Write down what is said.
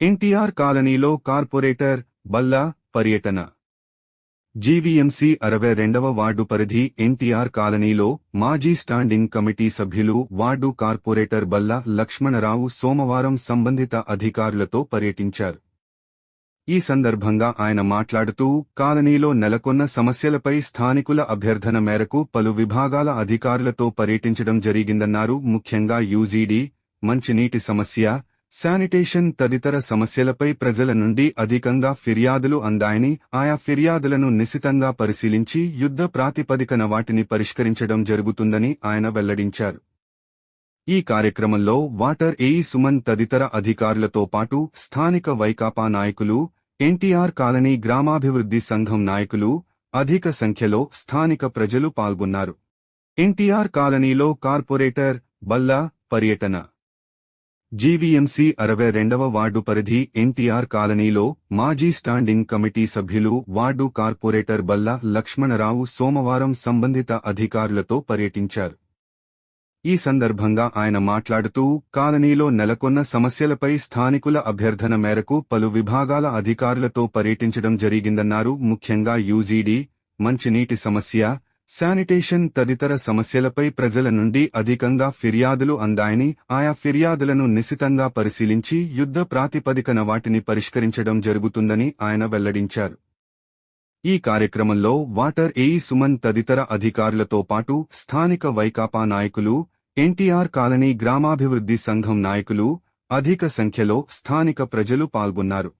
ఎన్టీఆర్ కాలనీలో కార్పొరేటర్ బల్లా పర్యటన. జీవీఎంసీ అరవై రెండవ వార్డు పరిధి ఎన్టీఆర్ కాలనీలో మాజీ స్టాండింగ్ కమిటీ సభ్యులు వార్డు కార్పొరేటర్ బల్లా లక్ష్మణరావు సోమవారం సంబంధిత అధికారులతో పర్యటించారు. ఈ సందర్భంగా ఆయన మాట్లాడుతూ కాలనీలో నెలకొన్న సమస్యలపై స్థానికుల అభ్యర్థన మేరకు పలు విభాగాల అధికారులతో పర్యటించడం జరిగిందన్నారు. ముఖ్యంగా యూజీడీ మంచినీటి సమస్య శానిటేషన్ తదితర సమస్యలపై ప్రజల నుండి అధికంగా ఫిర్యాదులు అందాయని ఆయా ఫిర్యాదులను నిశితంగా పరిశీలించి యుద్ధ ప్రాతిపదికన వాటిని పరిష్కరించడం జరుగుతుందని ఆయన వెల్లడించారు. ఈ కార్యక్రమంలో వాటర్ ఏఈ సుమన్ తదితర అధికారులతో పాటు స్థానిక వైకాపా నాయకులు ఎన్టీఆర్ కాలనీ గ్రామాభివృద్ధి సంఘం నాయకులు అధిక సంఖ్యలో స్థానిక ప్రజలు పాల్గొన్నారు. ఎన్టీఆర్ కాలనీలో కార్పొరేటర్ బల్లా పర్యటన జీవీఎంసీ అరవై రెండవ వార్డు పరిధి ఎన్టీఆర్ కాలనీలో మాజీ స్టాండింగ్ కమిటీ సభ్యులు వార్డు కార్పొరేటర్ బల్లా లక్ష్మణరావు సోమవారం సంబంధిత అధికారులతో పర్యటించారు. ఈ సందర్భంగా ఆయన మాట్లాడుతూ కాలనీలో నెలకొన్న సమస్యలపై స్థానికుల అభ్యర్థన మేరకు పలు విభాగాల అధికారులతో పర్యటించడం జరిగిందన్నారు. ముఖ్యంగా యూజీడీ మంచినీటి సమస్య శానిటేషన్ తదితర సమస్యలపై ప్రజల నుండి అధికంగా ఫిర్యాదులు అందాయని ఆయా ఫిర్యాదులను నిశితంగా పరిశీలించి యుద్ధ ప్రాతిపదికన వాటిని పరిష్కరించడం జరుగుతుందని ఆయన వెల్లడించారు. ఈ కార్యక్రమంలో వాటర్ ఏఈ సుమన్ తదితర అధికారులతో పాటు స్థానిక వైకాపా నాయకులు ఎన్టీఆర్ కాలనీ గ్రామాభివృద్ధి సంఘం నాయకులు అధిక సంఖ్యలో స్థానిక ప్రజలు పాల్గొన్నారు.